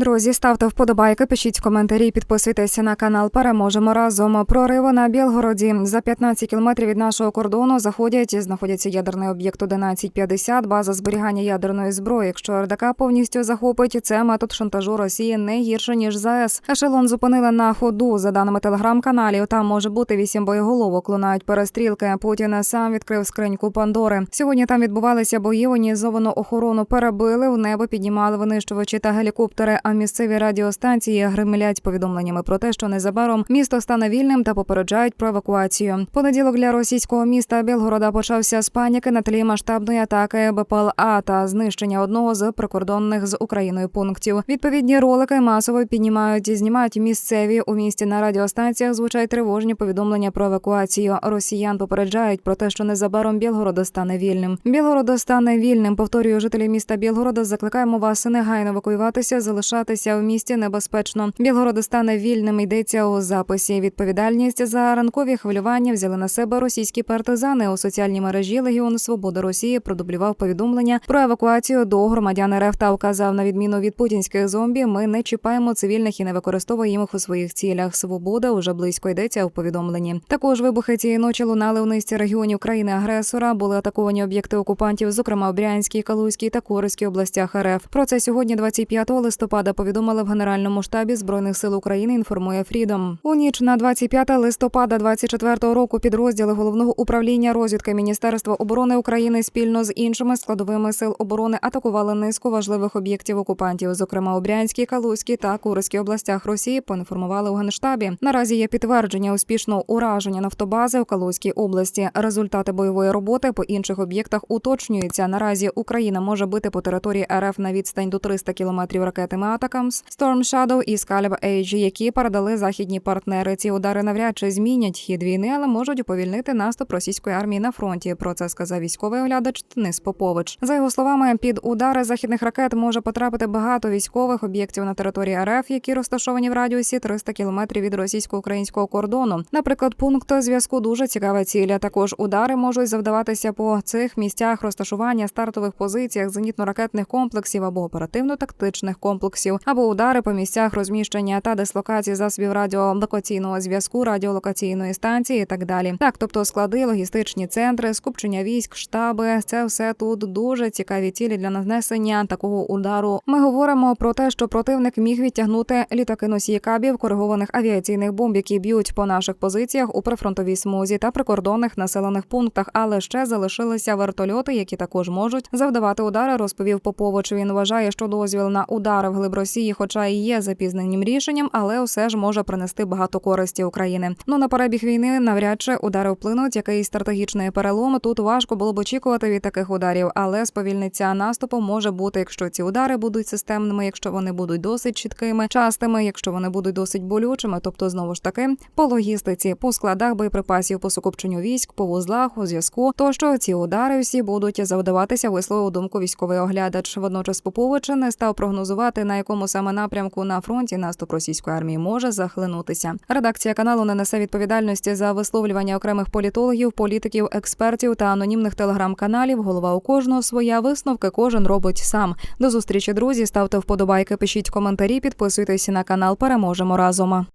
Друзі, ставте вподобайки, пишіть коментарі, підписуйтеся на канал. Переможемо разом. Прориви на Білгороді за 15 кілометрів від нашого кордону заходять. і Знаходяться ядерний об'єкт 1150, база зберігання ядерної зброї. Якщо РДК повністю захопить, це метод шантажу Росії не гірше ніж ЗАЕС. Ешелон зупинили на ходу. За даними телеграм-каналів, там може бути вісім боєголовок. Лунають перестрілки. Путін сам відкрив скриньку Пандори. Сьогодні там відбувалися бої. Воєнізовану охорону перебили. В небо піднімали винищувачі та гелікоптери. А місцеві радіостанції гримлять повідомленнями про те, що незабаром місто стане вільним та попереджають про евакуацію. Понеділок для російського міста Білгорода почався з паніки на тлі масштабної атаки БПЛА та знищення одного з прикордонних з Україною пунктів. Відповідні ролики масово піднімають і знімають місцеві у місті на радіостанціях. Звучать тривожні повідомлення про евакуацію. Росіян попереджають про те, що незабаром Білгород стане вільним. Білгород стане вільним. Повторюю, жителі міста Білгорода закликаємо вас негайно евакуюватися, залишатися в місті небезпечно. Білгород стане вільним. Йдеться у записі. Відповідальність за ранкові хвилювання взяли на себе російські партизани у соціальній мережі Легіон Свободи Росії продублював повідомлення про евакуацію до громадян РФ та вказав на відміну від путінських зомбі. Ми не чіпаємо цивільних і не використовуємо їх у своїх цілях. Свобода уже близько йдеться у повідомленні. Також вибухи цієї ночі лунали у низці регіонів країни агресора. Були атаковані об'єкти окупантів, зокрема в Брянській, Калузькій та Курській областях РФ. Про це сьогодні, 25 листопада, повідомили в Генеральному штабі збройних сил України. Інформує Фрідом. У ніч на 25 листопада 24 року підрозділи головного управління розвідки Міністерства оборони України спільно з іншими складовими сил оборони атакували низку важливих об'єктів окупантів, зокрема у Брянській, Калузькій та Курській областях Росії. Поінформували у генштабі. Наразі є підтвердження успішного ураження нафтобази у Калузькій області. Результати бойової роботи по інших об'єктах уточнюються. Наразі Україна може бити по території РФ на відстань до 300 кілометрів ракетами Атакамс, Storm Shadow і Scalib Age, які передали західні партнери. Ці удари навряд чи змінять хід війни, але можуть уповільнити наступ російської армії на фронті. Про це сказав військовий оглядач Денис Попович. За його словами, під удари західних ракет може потрапити багато військових об'єктів на території РФ, які розташовані в радіусі 300 кілометрів від російсько-українського кордону. Наприклад, пункт зв'язку дуже цікава ціля. Також удари можуть завдаватися по цих місцях розташування стартових позиціях зенітно-ракетних комплексів або оперативно-тактичних комплексів, або удари по місцях розміщення та дислокації засобів радіолокаційного зв'язку, радіолокаційної станції і так далі. Так, тобто склади, логістичні центри, скупчення військ, штаби це все тут дуже цікаві цілі для нанесення такого удару. Ми говоримо про те, що противник міг відтягнути літаки носії кабів коригованих авіаційних бомб, які б'ють по наших позиціях у прифронтовій смузі та прикордонних населених пунктах, але ще залишилися вертольоти, які також можуть завдавати удари. Розповів Попович. Він вважає, що дозвіл на удари в глиб Росії, хоча і є запізненим рішенням, але все ж може принести багато користі України. Ну на перебіг війни навряд чи удари вплинуть. Якийсь стратегічний перелом. Тут важко було б очікувати від таких ударів, але сповільниться наступу може бути, якщо ці удари будуть системними, якщо вони будуть досить чіткими, частими, якщо вони будуть досить болючими, тобто знову ж таки по логістиці, по складах боєприпасів, по сукупченню військ, по вузлах, у зв'язку, то що ці удари всі будуть завдаватися, висловив думку військовий оглядач. Водночас Попович не став прогнозувати на якому саме напрямку на фронті наступ російської армії може захлинутися. Редакція каналу не несе відповідальності за висловлювання окремих політологів, політиків, експертів та анонімних телеграм-каналів. Голова у кожного своя висновки кожен робить сам. До зустрічі, друзі. Ставте вподобайки, пишіть коментарі, підписуйтесь на канал. Переможемо разом.